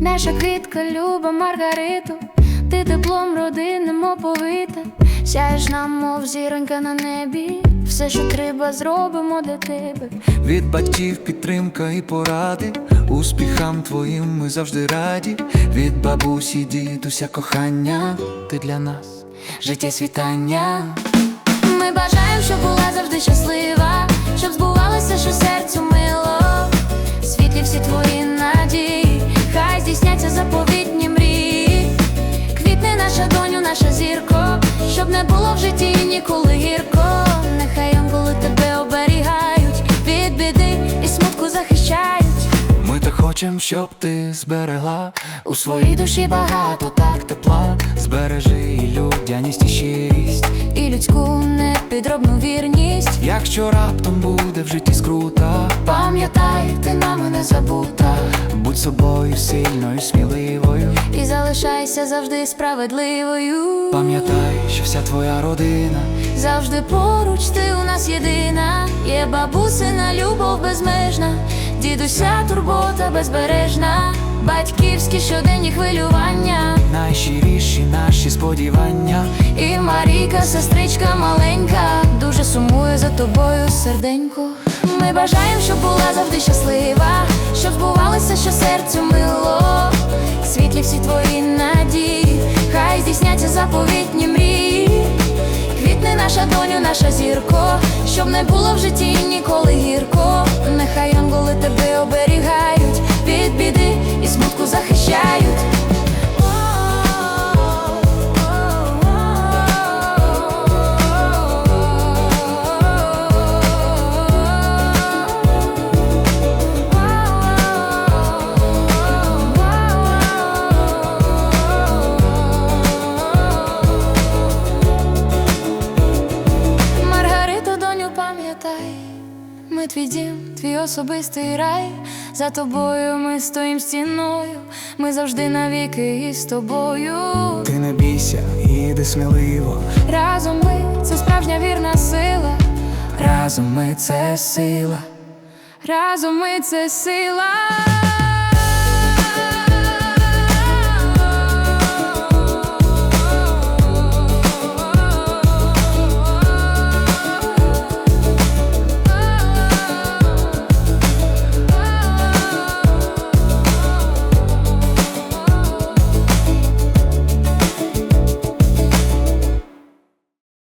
Наша квітка люба Маргариту, ти теплом родинним оповита, сяєш нам, мов зіронька на небі, все, що треба, зробимо для тебе. Від батьків підтримка і поради, успіхам твоїм ми завжди раді. Від бабусі, дідуся, кохання, ти для нас життя світання. Ми бажаємо, щоб була завжди щаслива, щоб збувалося, що серцю мило, світлі всі твої надії, хай здійсняться заповітні мрії. Квітне наша доню, наша зірко, щоб не було в житті хочем, щоб ти зберегла у своїй душі багато так тепла. Збережи і людяність і щирість. І людську непідробну вірність. Якщо раптом буде в житті скрута, Пам'ятай, ти нами не забута. будь собою сильною, сміливою. І залишайся завжди справедливою. Пам'ятай, що вся твоя родина Завжди поруч ти у нас єдина, є бабусина любов безмежна, дідуся турбота безбережна, батьківські щоденні хвилювання, найщиріші наші сподівання. і Марійка, сестричка маленька, дуже сумує за тобою серденько. Ми бажаємо, щоб була завжди щаслива, щоб збувалося, що серцю мило, світлі всі твої надії, хай здійсняться заповітні мрії. Квітне наша доню, наша зірко, щоб не було в житті ніколи гірко. Нехай анголи тебе оберігають, ми твій дім, твій особистий рай. За тобою ми стоїм стіною, ми завжди навіки із тобою. Ти не бійся, іди сміливо. Разом ми це справжня вірна сила. Разом ми це сила. Разом ми це сила.